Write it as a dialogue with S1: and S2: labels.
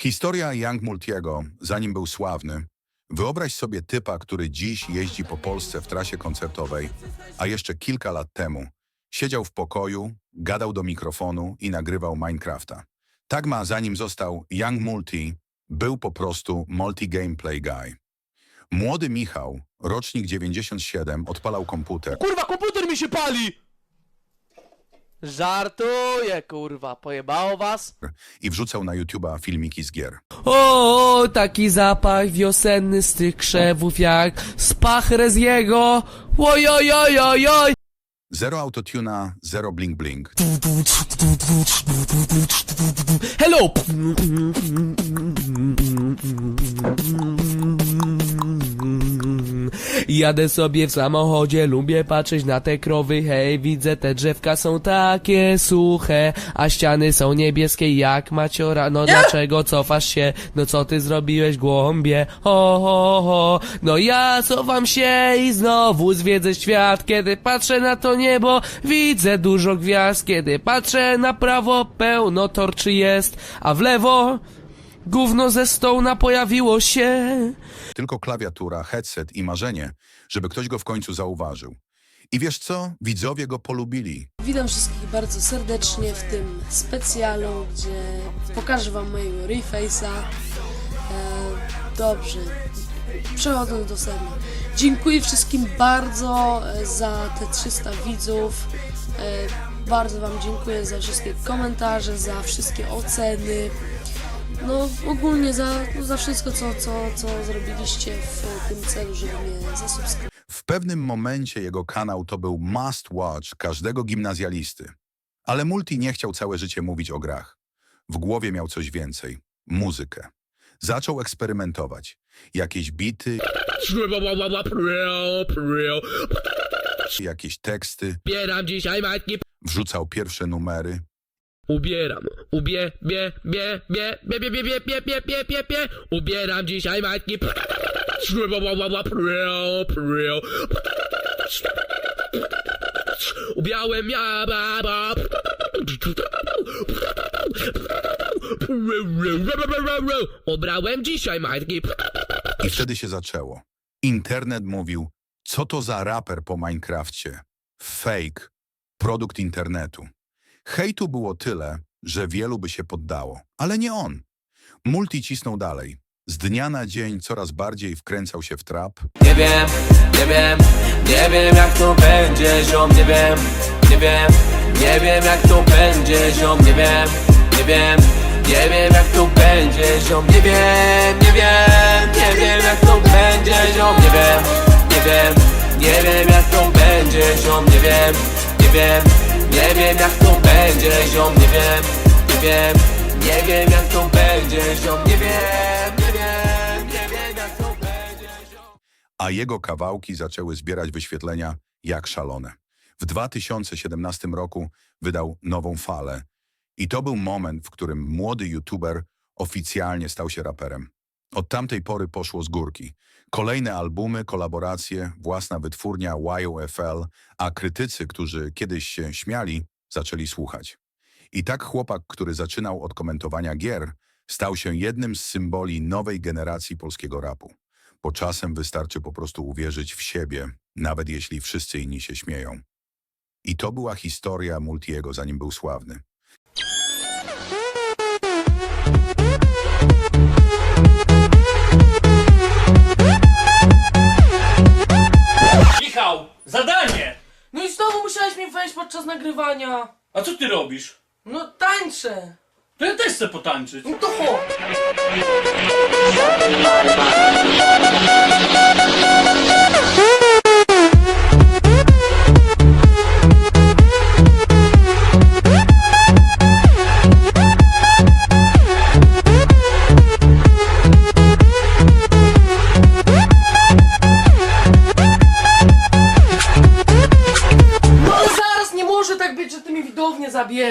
S1: Historia Young Multiego, zanim był sławny. Wyobraź sobie typa, który dziś jeździ po Polsce w trasie koncertowej, a jeszcze kilka lat temu siedział w pokoju, gadał do mikrofonu i nagrywał Minecrafta. Tak ma, zanim został Young Multi, był po prostu multi-gameplay guy. Młody Michał, rocznik 97, odpalał komputer
S2: Kurwa, komputer mi się pali! Żartuję, kurwa, pojebało was?
S1: i wrzucał na YouTube'a filmiki z gier.
S3: O, taki zapach wiosenny z tych krzewów jak z Pachreziego. Ojojojojoj.
S1: Zero autotuna, zero bling bling.
S3: Hello. Jadę sobie w samochodzie, lubię patrzeć na te krowy, hej, widzę te drzewka są takie suche, a ściany są niebieskie jak maciora, no dlaczego cofasz się, no co ty zrobiłeś głąbie, ho ho ho, no ja cofam się i znowu zwiedzę świat, kiedy patrzę na to niebo, widzę dużo gwiazd, kiedy patrzę na prawo, pełno torczy jest, a w lewo, gówno ze stołna pojawiło się.
S1: Tylko klawiatura, headset i marzenie, żeby ktoś go w końcu zauważył. I wiesz co? Widzowie go polubili.
S4: Witam wszystkich bardzo serdecznie w tym specjalu, gdzie pokażę wam mojego reface'a. E, dobrze, przechodząc do sedna. Dziękuję wszystkim bardzo e, za te 300 widzów. E, bardzo wam dziękuję za wszystkie komentarze, za wszystkie oceny. No ogólnie za, no, za wszystko, co, co, co zrobiliście w tym celu, żeby mnie zasubskrybować.
S1: W pewnym momencie jego kanał to był must watch każdego gimnazjalisty. Ale Multi nie chciał całe życie mówić o grach. W głowie miał coś więcej muzykę. Zaczął eksperymentować. Jakieś bity, jakieś teksty,
S5: dzisiaj
S1: wrzucał pierwsze numery.
S5: Ubieram, ubie, bie, bie, bie, bie, bie, bie, bie, bie, bie, bie, bie, bie, ubieram dzisiaj majtki, ubiałem ja, ba, ba, ubrałem dzisiaj majtki,
S1: I wtedy się zaczęło. Internet mówił, co to za raper po Minecrafcie? Fake, produkt internetu. Hejtu było tyle, że wielu by się poddało, ale nie on. Multi cisnął dalej. Z dnia na dzień coraz bardziej wkręcał się w trap,
S3: Nie wiem, nie wiem, nie wiem jak to będzie, ziom, nie wiem, nie wiem, nie wiem jak to będzie, ziom, nie wiem, nie wiem, nie wiem jak to będzie, ziom, nie wiem, nie wiem, nie wiem jak to będzie, ziom, nie wiem, nie wiem, nie wiem jak to będzie, ziom, nie wiem, nie wiem, nie wiem jak to będzie, ziom, nie wiem, nie wiem, nie wiem jak to będzie, ziom, nie wiem, nie wiem, nie wiem jak to będzie, ziom.
S1: a jego kawałki zaczęły zbierać wyświetlenia jak szalone. W 2017 roku wydał nową falę i to był moment, w którym młody youtuber oficjalnie stał się raperem. Od tamtej pory poszło z górki. Kolejne albumy, kolaboracje, własna wytwórnia YOFL, a krytycy, którzy kiedyś się śmiali, zaczęli słuchać. I tak chłopak, który zaczynał od komentowania gier, stał się jednym z symboli nowej generacji polskiego rapu bo czasem wystarczy po prostu uwierzyć w siebie, nawet jeśli wszyscy inni się śmieją. I to była historia Multiego, zanim był sławny.
S6: Zadanie!
S2: No i znowu musiałeś mi wejść podczas nagrywania.
S6: A co ty robisz?
S2: No tańczę.
S6: To ja też chcę potańczyć.
S2: No to chodź. yeah,